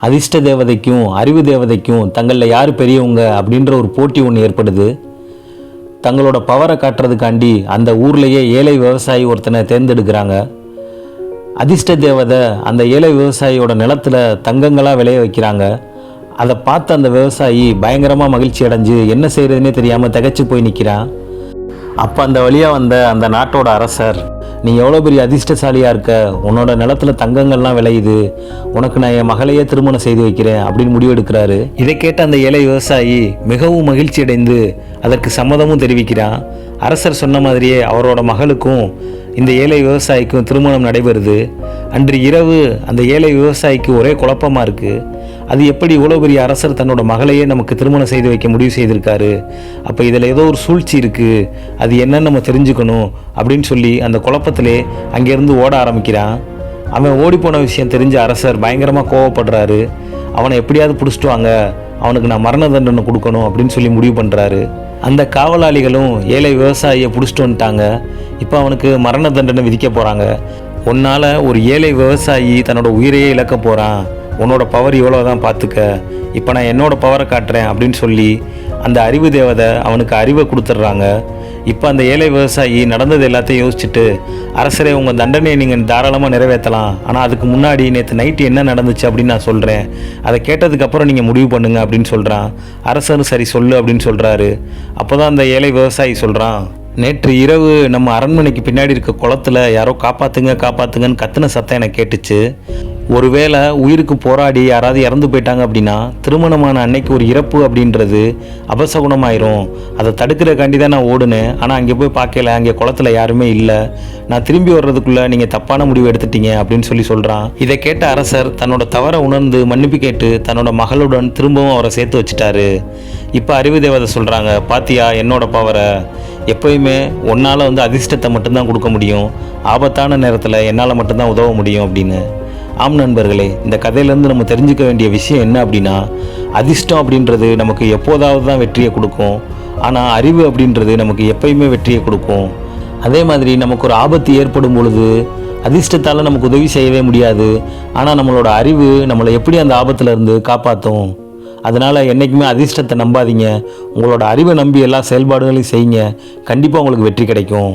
அதிர்ஷ்ட தேவதைக்கும் அறிவு தேவதைக்கும் தங்களில் யார் பெரியவங்க அப்படின்ற ஒரு போட்டி ஒன்று ஏற்படுது. தங்களோட பவரை காட்டுறதுக்காண்டி அந்த ஊர்லேயே ஏழை விவசாயி ஒருத்தனை தேர்ந்தெடுக்கிறாங்க. அதிர்ஷ்ட தேவதை அந்த ஏழை விவசாயியோட நிலத்துல தங்கங்களாக விளைய வைக்கிறாங்க. அதை பார்த்து அந்த விவசாயி பயங்கரமாக மகிழ்ச்சி அடைஞ்சு என்ன செய்கிறதுனே தெரியாமல் திகச்சு போய் நிற்கிறான் அப்போ அந்த வழியாக வந்த அந்த நாட்டோட அரசர் நீ எவ்வளோ பெரிய அதிர்ஷ்டசாலியாக இருக்க? உன்னோட நிலத்துல தங்கங்கள்லாம் விளையுது. உனக்கு நான் என் மகளையே திருமணம் செய்து வைக்கிறேன் அப்படின்னு முடிவெடுக்கிறாரு. இதை கேட்ட அந்த ஏழை விவசாயி மிகவும் மகிழ்ச்சி அடைந்து அதற்கு சம்மதமும் தெரிவிக்கிறான். அரசர் சொன்ன மாதிரியே அவரோட மகளுக்கும் இந்த ஏழை விவசாயிக்கும் திருமணம் நடைபெறுது. அன்று இரவு அந்த ஏழை விவசாயிக்கு ஒரே குழப்பமாக இருக்குது அது எப்படி இவ்வளோ பெரிய அரசர் தன்னோட மகளையே நமக்கு திருமணம் செய்து வைக்க முடிவு செய்திருக்காரு? அப்போ இதில் ஏதோ ஒரு சூழ்ச்சி இருக்குது அது என்னன்னு நம்ம தெரிஞ்சுக்கணும் அப்படின்னு சொல்லி அந்த குழப்பத்திலே அங்கேருந்து ஓட ஆரம்பிக்கிறான். அவன் ஓடிப்போன விஷயம் தெரிஞ்ச அரசர் பயங்கரமாக கோவப்படுறாரு. அவனை எப்படியாவது பிடிச்சிட்டு வாங்க. அவனுக்கு நான் மரண தண்டனை கொடுக்கணும் அப்படின்னு சொல்லி முடிவு பண்ணுறாரு அந்த காவலாளிகளும் ஏழை விவசாயியை பிடிச்சிட்டு வந்துட்டாங்க. இப்போ அவனுக்கு மரண தண்டனை விதிக்க போகிறாங்க உன்னால் ஒரு ஏழை விவசாயி தன்னோட உயிரையே இழக்க போகிறான் உன்னோட பவர் இவ்வளோ தான் பார்த்துக்க இப்போ நான் என்னோட பவரை காட்டுறேன் அப்படின்னு சொல்லி அந்த அறிவு தேவதை அவனுக்கு அறிவை கொடுத்துட்றாங்க. இப்போ அந்த ஏழை விவசாயி நடந்தது எல்லாத்தையும் யோசிச்சுட்டு அரசரே உங்கள் தண்டனையை நீங்கள் தாராளமாக நிறைவேற்றலாம். ஆனால் அதுக்கு முன்னாடி நேற்று நைட்டு என்ன நடந்துச்சு அப்படின்னு நான் சொல்கிறேன் அதை கேட்டதுக்கப்புறம் நீங்கள் முடிவு பண்ணுங்க அப்படின்னு சொல்கிறான் அரசரும் சரி சொல்லு அப்படின்னு சொல்கிறாரு அப்போ தான் அந்த ஏழை விவசாயி சொல்கிறான் நேற்று இரவு நம்ம அரண்மனைக்கு பின்னாடி இருக்க குளத்துல யாரோ காப்பாற்றுங்க காப்பாற்றுங்கன்னு கத்துன சத்தம் எனக்கு கேட்டுச்சு. ஒருவேளை உயிருக்கு போராடி யாராவது இறந்து போயிட்டாங்க அப்படின்னா திருமணமான அன்னைக்கு ஒரு இறப்பு அப்படின்றது அபசகுணமாயிரும். அதை தடுக்கிறக்காண்டி தான் நான் ஓடுனேன். ஆனால் அங்கே போய் பார்க்கல. அங்கே குளத்துல யாருமே இல்லை. நான் திரும்பி வர்றதுக்குள்ளே நீங்கள் தப்பான முடிவு எடுத்துட்டீங்க அப்படின்னு சொல்லி சொல்கிறான் இதை கேட்ட அரசர் தன்னோட தவறை உணர்ந்து மன்னிப்பு கேட்டு தன்னோட மகளுடன் திரும்பவும் அவரை சேர்த்து வச்சுட்டாரு. இப்போ அறிவு தேவதை சொல்கிறாங்க பாத்தியா என்னோட பவரை எப்பயுமே உன்னால் வந்து அதிர்ஷ்டத்தை மட்டும்தான் கொடுக்க முடியும். ஆபத்தான நேரத்தில் என்னால் மட்டும்தான் உதவ முடியும் அப்படின்னு. ஆம் நண்பர்களே இந்த கதையிலேருந்து நம்ம தெரிஞ்சுக்க வேண்டிய விஷயம் என்ன அப்படின்னா அதிர்ஷ்டம் அப்படின்றது நமக்கு எப்போதாவது தான் வெற்றியை கொடுக்கும். ஆனால் அறிவு அப்படின்றது நமக்கு எப்பயுமே வெற்றியை கொடுக்கும். அதே மாதிரி நமக்கு ஒரு ஆபத்து ஏற்படும் பொழுது அதிர்ஷ்டத்தால் நமக்கு உதவி செய்யவே முடியாது. ஆனால் நம்மளோட அறிவு நம்மளை எப்படி அந்த ஆபத்துலேருந்து காப்பாற்றும் அதனால் என்றைக்குமே அதிர்ஷ்டத்தை நம்பாதீங்க. உங்களோட அறிவை நம்பி எல்லா செயல்பாடுகளையும் செய்யுங்க. கண்டிப்பாக உங்களுக்கு வெற்றி கிடைக்கும்.